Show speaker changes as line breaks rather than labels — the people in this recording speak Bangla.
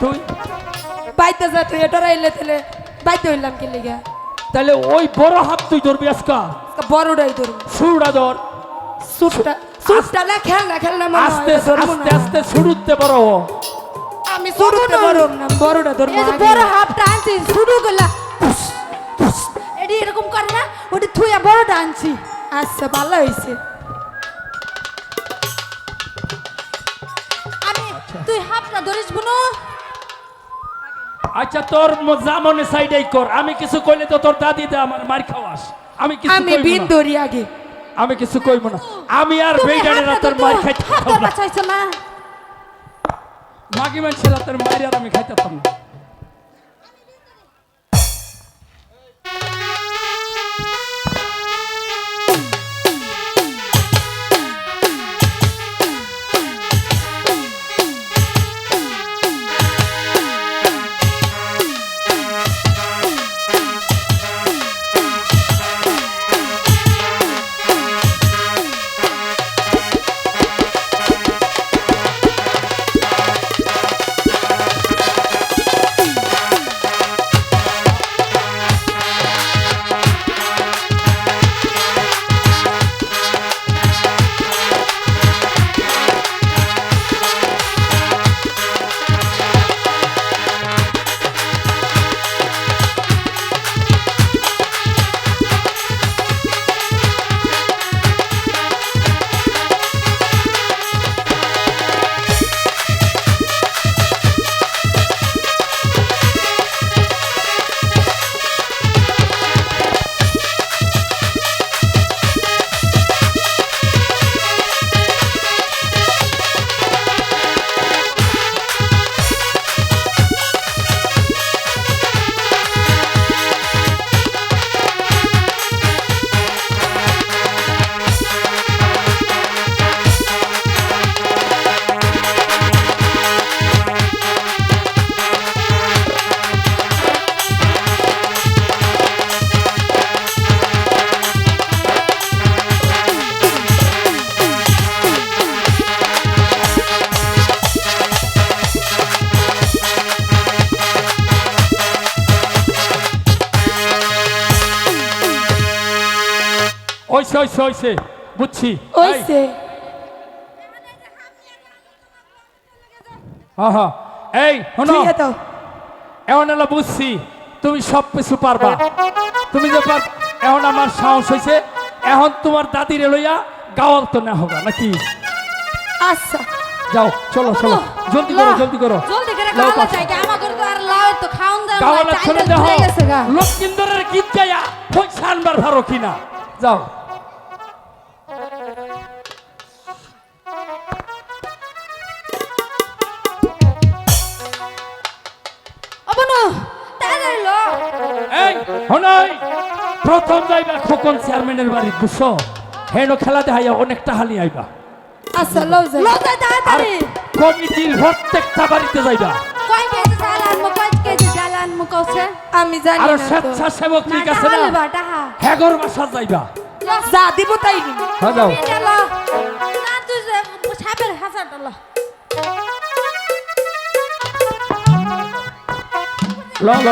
তুই
বাইতে যা তুই এটা রাইলে তাহলে বাইতে হইলাম কি লিগা?
তাহলে ওই বড় হাত তুই ধরবি আজকা।
বড়টাই ধরবো।
শুরুটা ধর।
সুটটা সুটটা না খেল না খেল না
আস্তে আস্তে আস্তে শুরুতে বড় হ।
আমি সুটতে বড় না। বড়টা ধরবো
এই বড় হাফটা আনছি শুরু করলা এটি এরকম করে না ওটি থুইয়া বড়টা আনছি।
আচ্ছা ভালো হয়েছে
তুই হাফটা ধরিস বুনু।
আচ্ছা তোর জামনে মনে সাইডেই কর। আমি কিছু কইলে তো তোর দাদি দে আমার মার খাওয়াস। আমি কিছু
আমি বিন। ধরি আগে।
আমি কিছু কইব না। আমি আর
হাতটা
তোর মার খাইতে পারতাম না। মাগি মানুষের তোর আর আমি খাইতে পারতাম না। ওইসে ওইসে ওইসে বুঝছি হ্যাঁ হ্যাঁ এই শোনো এখন এলা বুঝছি তুমি সব কিছু পারবা। তুমি যে পার এখন আমার সাহস হয়েছে এখন তোমার দাদির লইয়া গাওয়াল তো না হোগা নাকি?
আচ্ছা।
যাও চলো চলো। জলদি করো জলদি করো।
জলদি করে
লাও পাচ্ছি।
চাই আমার করে তো আর লাউ তো খাওন দাও
গাওয়ালা লক্ষ্মীন্দরের গীত গাইয়া পয়সা আনবার ভালো কিনা? যাও। প্রথম যাইবা খোকন চেয়ারম্যানের বাড়ি বুঝছ? হেন খেলা দেখাইয়া অনেকটা হালি আইবা।
আচ্ছা
আর কমিটির প্রত্যেকটা বাড়িতে যাইবা।
কওছে?
আমি জানি
আর। স্বেচ্ছাসেবক ঠিক আছে না? হেগর বাসা যাইবা।
যা দিব তাই নি
হ্যাঁ যাও।
না তুই সাপের হাজার লো।
ল ল।